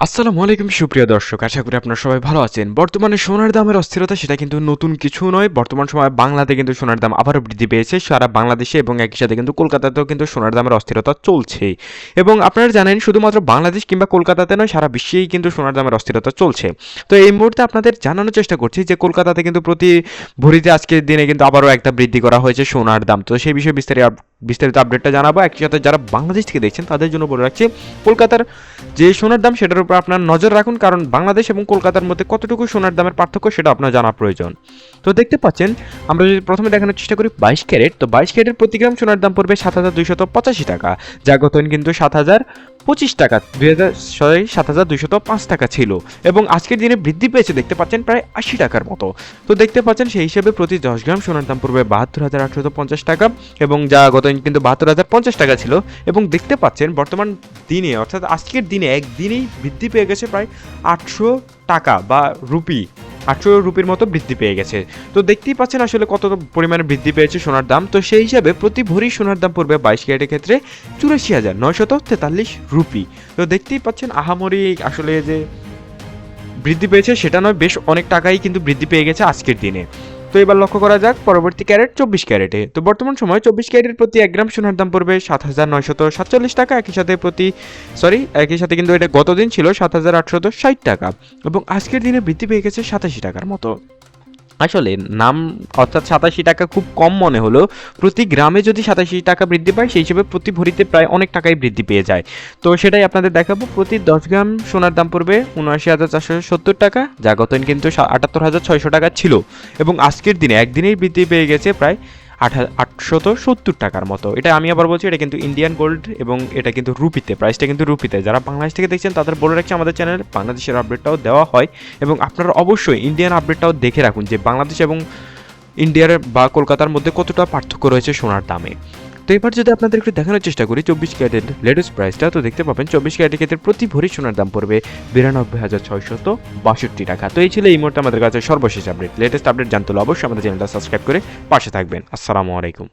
আসসালামু আলাইকুম, সুপ্রিয় দর্শক। আশা করি আপনারা সবাই ভালো আছেন। বর্তমানে সোনার দামের অস্থিরতা, সেটা কিন্তু নতুন কিছু নয়। বর্তমান সময়ে বাংলাতে কিন্তু সোনার দাম আবারও বৃদ্ধি পেয়েছে। সারা বাংলাদেশে এবং একই সাথে কিন্তু কলকাতাতেও কিন্তু সোনার দামের অস্থিরতা চলছে। এবং আপনারা জানেন, শুধুমাত্র বাংলাদেশ কিংবা কলকাতাতে নয়, সারা বিশ্বেই কিন্তু সোনার দামের অস্থিরতা চলছে। তো এই মুহূর্তে আপনাদের জানানোর চেষ্টা করছি যে, কলকাতাতে কিন্তু প্রতি ভরিতে আজকের দিনে কিন্তু আবারও একটা বৃদ্ধি করা হয়েছে সোনার দাম। তো সেই বিষয়ে বিস্তারিত বিস্তারিত আপডেটটা জানাব। একই সাথে যারা বাংলাদেশ থেকে দেখছেন, তাদের জন্য বলে রাখছি, কলকাতার যে সোনার দাম, সেটার উপর আপনার নজর রাখুন, কারণ বাংলাদেশ এবং কলকাতার মধ্যে কতটুকু সোনার দামের পার্থক্য, সেটা আপনার জানা প্রয়োজন। তো দেখতে পাচ্ছেন, আমরা যদি প্রথমে দেখানোর চেষ্টা করি বাইশ ক্যারেট, তো বাইশ ক্যারেট প্রতি গ্রাম সোনার দাম পড়বে সাত হাজার দুইশত পঁচাশি টাকা। যা গতদিন কিন্তু সাত হাজার পঁচিশ টাকা, দুই হাজার, সরি, সাত হাজার দুইশত পাঁচ টাকা ছিল। এবং আজকের দিনে বৃদ্ধি পেয়েছে, দেখতে পাচ্ছেন প্রায় আশি টাকার মতো। তো দেখতে পাচ্ছেন, সেই হিসেবে প্রতি দশ গ্রাম সোনার দাম পড়বে বাহাত্তর হাজার আটশত পঞ্চাশ টাকা এবং যা গতদিন কিন্তু বাহাত্তর হাজার পঞ্চাশ টাকা ছিল। এবং দেখতে পাচ্ছেন, বর্তমান দিনে, অর্থাৎ আজকের দিনে একদিনেই বৃদ্ধি পেয়ে গেছে প্রায় আটশো টাকা বা রুপি। আটশো রুপির মতো বৃদ্ধি পেয়ে গেছে। তো দেখতেই পাচ্ছেন আসলে কত পরিমাণে বৃদ্ধি পেয়েছে সোনার দাম। তো সেই হিসাবে প্রতি ভরি সোনার দাম পড়বে বাইশ ক্যারেটের ক্ষেত্রে চুরাশি হাজার নয়শত তেতাল্লিশ রুপি। তো দেখতেই পাচ্ছেন আহামরি আসলে যে বৃদ্ধি পেয়েছে সেটা নয়, বেশ অনেক টাকাই কিন্তু বৃদ্ধি পেয়ে গেছে আজকের দিনে। তো এবার লক্ষ্য করা যাক পরবর্তী ক্যারেট চব্বিশ ক্যারেটে। তো বর্তমান সময় চব্বিশ ক্যারেটের প্রতি এক গ্রাম সোনার দাম পড়বে সাত হাজার নয়শত সাতচল্লিশ টাকা, একই সাথে প্রতি সরি একই সাথে কিন্তু এটা গতদিন ছিল সাত হাজার আটশত ষাট টাকা। এবং আজকের দিনে বৃদ্ধি পেয়ে গেছে সাতাশি টাকার মতো। আসলে নাম অর্থাৎ সাতাশি টাকা খুব কম মনে হলো প্রতি গ্রামে যদি সাতাশি টাকা বৃদ্ধি পায়, সেই হিসেবে প্রতি ভরিতে প্রায় অনেক টাকাই বৃদ্ধি পেয়ে যায়। তো সেটাই আপনাদের দেখাবো। প্রতি দশ গ্রাম সোনার দাম পড়বে উনআশি হাজার চারশো সত্তর টাকা, যা গত কিন্তু আটাত্তর হাজার ছয়শো টাকা ছিল। এবং আজকের দিনে একদিনেই বৃদ্ধি পেয়ে গেছে প্রায় আটশত সত্তর টাকার মতো। এটা আমি আবার বলছি, এটা কিন্তু ইন্ডিয়ান গোল্ড এবং এটা কিন্তু রুপিতে প্রাইসটা কিন্তু রুপিতে। যারা বাংলাদেশ থেকে দেখছেন, তাদের বলে রাখছি, আমাদের চ্যানেলে বাংলাদেশের আপডেটটাও দেওয়া হয়। এবং আপনারা অবশ্যই ইন্ডিয়ান আপডেটটাও দেখে রাখুন যে বাংলাদেশ এবং ইন্ডিয়ার বা কলকাতার মধ্যে কতটা পার্থক্য রয়েছে সোনার দামে। তো এবার যদি আপনাদের একটু দেখানোর চেষ্টা করি, চব্বিশ ক্যারেটের লেটেস্ট প্রাইসটা তো দেখতে পাবেন চব্বিশ ক্যারেটের ক্ষেত্রে প্রতি ভরি সোনার দাম পড়বে বিরানব্বই হাজার ছয়শত বাষট্টি টাকা। তো এই ছিল এই মুহূর্তে আমাদের কাছে সর্বশেষ আপডেট লেটেস্ট আপডেট জানতে হলে অবশ্যই আমাদের চ্যানেলটা সাবস্ক্রাইব করে পাশে থাকবেন। আসসালামু আলাইকুম।